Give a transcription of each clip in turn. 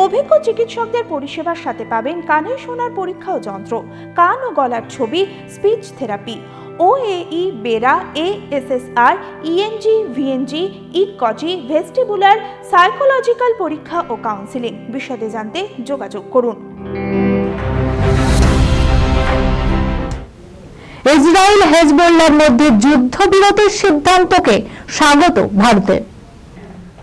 অভিজ্ঞ চিকিৎসকদের পরিষেবার সাথে পাবেন কানে শোনার পরীক্ষা ও যন্ত্র, কান ও গলার ছবি, speech therapy O A E BERA A S S R E N G V N G ইকজি vestibular, psychological পরীক্ষা ও কাউন্সিলিং। বিশদে জানতে যোগাযোগ করুন। ইসরায়েল হেজবুল্লার মধ্যে যুদ্ধবিরতির সিদ্ধান্তকে স্বাগত ভারতের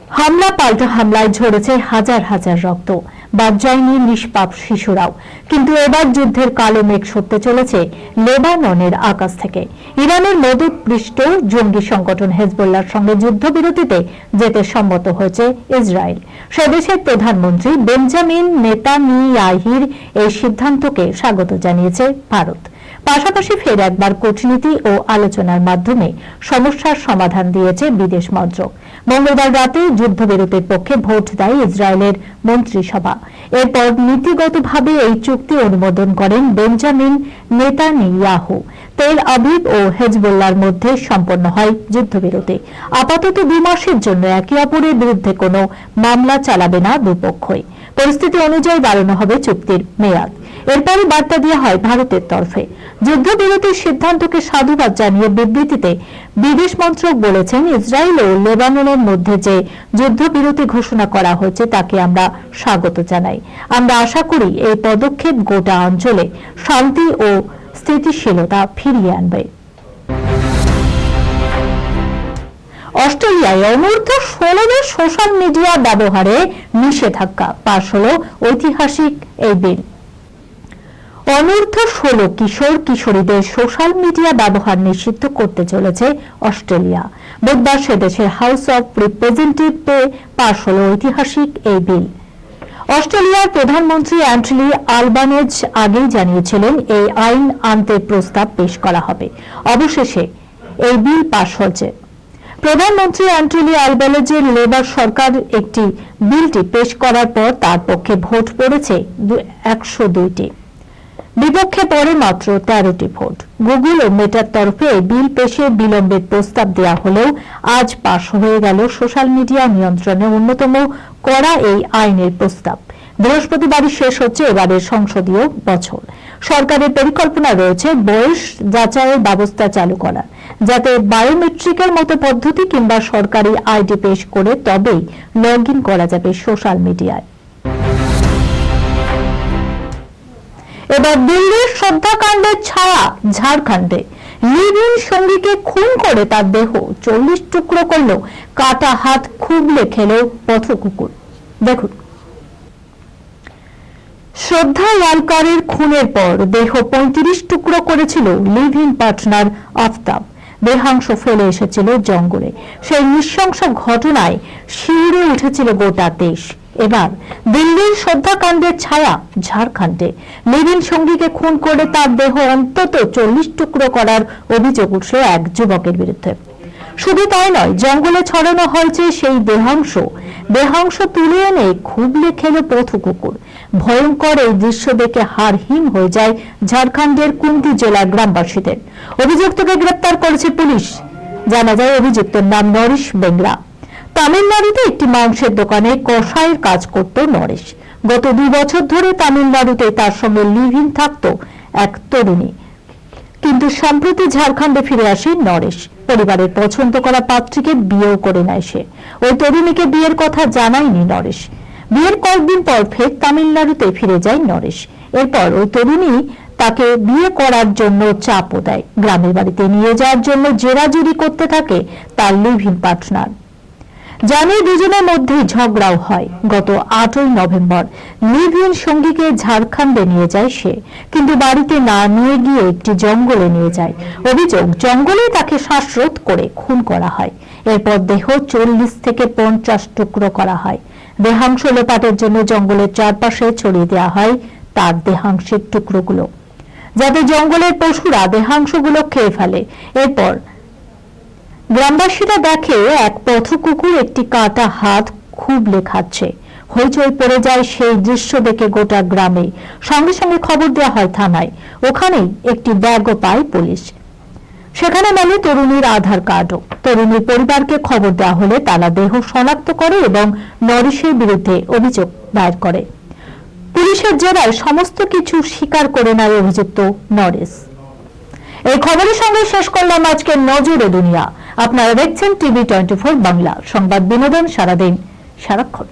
হামলা পাল্টা হামলায় ঝরেছে হাজার হাজার রক্ত। বাদ যায়নি নিষ্পাপ শিশুরাও। কিন্তু এবার যুদ্ধের কালো মেঘ সরতে চলেছে লেবাননের আকাশ থেকে। ইরানের মদতপৃষ্ট জঙ্গি সংগঠন হেজবুল্লার সঙ্গে যুদ্ধবিরতিতে যেতে সম্মত হয়েছে ইসরায়েল। সে দেশের প্রধানমন্ত্রী বেঞ্জামিন নেতানিয়াহির এই সিদ্ধান্তকে স্বাগত জানিয়েছে ভারত। পাশাপাশি ফের একবার কূটনীতি ও আলোচনার মাধ্যমে সমস্যার সমাধান দিয়েছে বিদেশ মন্ত্রক। মঙ্গলবার রাতে যুদ্ধবিরতির পক্ষে ভোট দেয় ইসরায়েলের মন্ত্রিসভা। এরপর নীতিগতভাবে এই চুক্তি অনুমোদন করেন বেঞ্জামিন নেতানিয়াহু। তেল আবিব ও হেজবুল্লার মধ্যে সম্পন্ন হয় যুদ্ধবিরতি। আপাতত দু মাসের জন্য একে অপরের বিরুদ্ধে কোনো মামলা চালাবে না দুপক্ষই। পরিস্থিতি অনুযায়ী বাড়ানো হবে চুক্তির মেয়াদ। এরপরই বার্তা দেওয়া হয় ভারতের তরফে। যুদ্ধবিরতির সিদ্ধান্তকে সাধুবাদ জানিয়ে বিবৃতিতে বিদেশ মন্ত্রক বলেছেন, ইসরায়েল ও লেবাননের মধ্যে যে যুদ্ধবিরতি ঘোষণা করা হয়েছে তাকে আমরা স্বাগত জানাই। আমরা আশা করি এই পদক্ষেপ গোটা অঞ্চলে শান্তি ও স্থিতিশীলতা ফিরিয়ে আনবে। অস্ট্রেলিয়ায় অনূর্ধ্ব ষোলোদের সোশ্যাল মিডিয়া ব্যবহারে নিষেধাজ্ঞা পাশ হল ঐতিহাসিক এই বিল। অনূর্ধ্ব ষোলো কিশোর কিশোরীদের সোশ্যাল মিডিয়া ব্যবহার নিষিদ্ধ করতে চলেছে অস্ট্রেলিয়া। বুধবার সে দেশের হাউস অব রিপ্রেজেন্টেটিভে পাশ হল ঐতিহাসিক এই বিল। অস্ট্রেলিয়ার প্রধানমন্ত্রী অ্যান্টনি আলবানেজ আগেই জানিয়েছিলেন এই আইন আনতে প্রস্তাব পেশ করা হবে। অবশেষে এই বিল পাশ হয়েছে। প্রধানমন্ত্রী অ্যান্টনি আলবানেজের লেবার সরকার একটি বিলটি পেশ করার পর তার পক্ষে ভোট পড়েছে একশো দুইটি। বিপক্ষে পড়ে মাত্র তেরোটি ভোট। গুগল ও মেটার তরফে বিল পেশে বিলম্বের প্রস্তাব দেওয়া হলেও আজ পাশ হয়ে গেল সোশ্যাল মিডিয়া নিয়ন্ত্রণে অন্যতম করা এই আইনের প্রস্তাব। বৃহস্পতিবারই শেষ হচ্ছে এবারের সংসদীয় বছর। সরকারের পরিকল্পনা রয়েছে বয়স যাচাইয়ের ব্যবস্থা চালু করা যাতে বায়োমেট্রিকের মতো পদ্ধতি কিংবা সরকারি আইডি পেশ করে তবেই লগ করা যাবে সোশ্যাল মিডিয়ায়। এবার দিল্লির শ্রদ্ধাকাণ্ডের ছায়া ঝাড়খণ্ডে। লিভিন সঙ্গীকে খুন করে তার দেহ। চল্লিশ টুকরো করল, কাটা হাত খুবলে খেল পথকুকুর। দেখুন। শ্রদ্ধা লালকারের খুনের পর দেহ পঁয়ত্রিশ টুকরো করেছিল লিভ ইন পার্টনার আফতাব। দেহাংশ ফেলে এসেছিল জঙ্গলে। সেই নৃশংস ঘটনায় শিউরে উঠেছিল গোটা দেশ। এবার, দিল্লির শ্রদ্ধাকাণ্ডের ছায়া ঝাড়খণ্ডে। লিভিন সঙ্গীকে খুন করে তার দেহ অন্তত চল্লিশ টুকরো করার অভিযোগ উঠল এক যুবকের বিরুদ্ধে। শুধু তাই নয়, জঙ্গলে ছড়ানো হয়েছে সেই দেহাংশ। দেহাংশ তুলে এনে খুবলে খেল পথু কুকুর। ভয়ঙ্কর এই দৃশ্য দেখে হারহীন হয়ে যায় ঝাড়খণ্ডের কুন্তি জেলার গ্রামবাসীদের। অভিযুক্তকে গ্রেপ্তার করেছে পুলিশ। জানা যায়, অভিযুক্তের নাম নরেশ বেংরা। তামিলনাড়ুতে একটি মাংসের দোকানে কষায়ের কাজ করত নরেশ। গত দুই বছর ধরে তামিলনাড়ুতে তার সঙ্গে লিভিন থাকত এক তরুণী। কিন্তু সম্প্রতি ঝাড়খণ্ডে ফিরে আসে নরেশ। পরিবারের পছন্দ করা পাত্রীকে বিয়েও করে নেয় সে। ওই তরুণীকে বিয়ের কথা জানায়নি নরেশ। বিয়ের কয়েকদিন পর ফের তামিলনাড়ুতে ফিরে যায় নরেশ। এরপর ওই তরুণী তাকে বিয়ে করার জন্য চাপও দেয়। গ্রামের বাড়িতে নিয়ে যাওয়ার জন্য জেরাজুরি করতে থাকে তার লিভিন পার্টনার। জানি দুজনের মধ্যে ঝগড়াও হয়। গত আটই নভেম্বর লিভিন সঙ্গীকে ঝাড়খণ্ডে নিয়ে যায় সে, কিন্তু বাড়িতে না নিয়ে গিয়ে একটি জঙ্গলে নিয়ে যায়। অভিযোগ জঙ্গলে তাকে শ্বাসরোধ করে খুন করা হয়। এরপর দেহ চল্লিশ থেকে পঞ্চাশ টুকরো করা হয়। দেহাংশ লোপাটের জন্য জঙ্গলের চারপাশে ছড়িয়ে দেওয়া হয় তার দেহাংশের টুকরোগুলো। যাতে জঙ্গলের পশুরা দেহাংশগুলো খেয়ে ফেলে। এরপর গ্রামবাসীরা দেখে এক পথ কুকুর একটি কাটা হাত খুবলে খাচ্ছে হইচই পড়ে যায় সেই দৃশ্য দেখে গোটা গ্রামে। সঙ্গে সঙ্গে খবর দেওয়া হয় থানায়। ওখানেই একটি ব্যাগও পায় পুলিশ। সেখানে মেলে তরুণীর আধার কার্ডও। তরুণীর পরিবারকে খবর দেওয়া হলে তারা দেহ শনাক্ত করে এবং নরিশের বিরুদ্ধে অভিযোগ দায়ের করে। পুলিশের জেরায় সমস্ত কিছু স্বীকার করে নেয় অভিযুক্ত নরেশ। এই খবরের সঙ্গে শেষ করলাম আজকে নজরে দুনিয়া। আপনারা দেখছেন টিভি টোয়েন্টি ফোর বাংলা। সংবাদ বিনোদন সারাদিন সারাক্ষণ।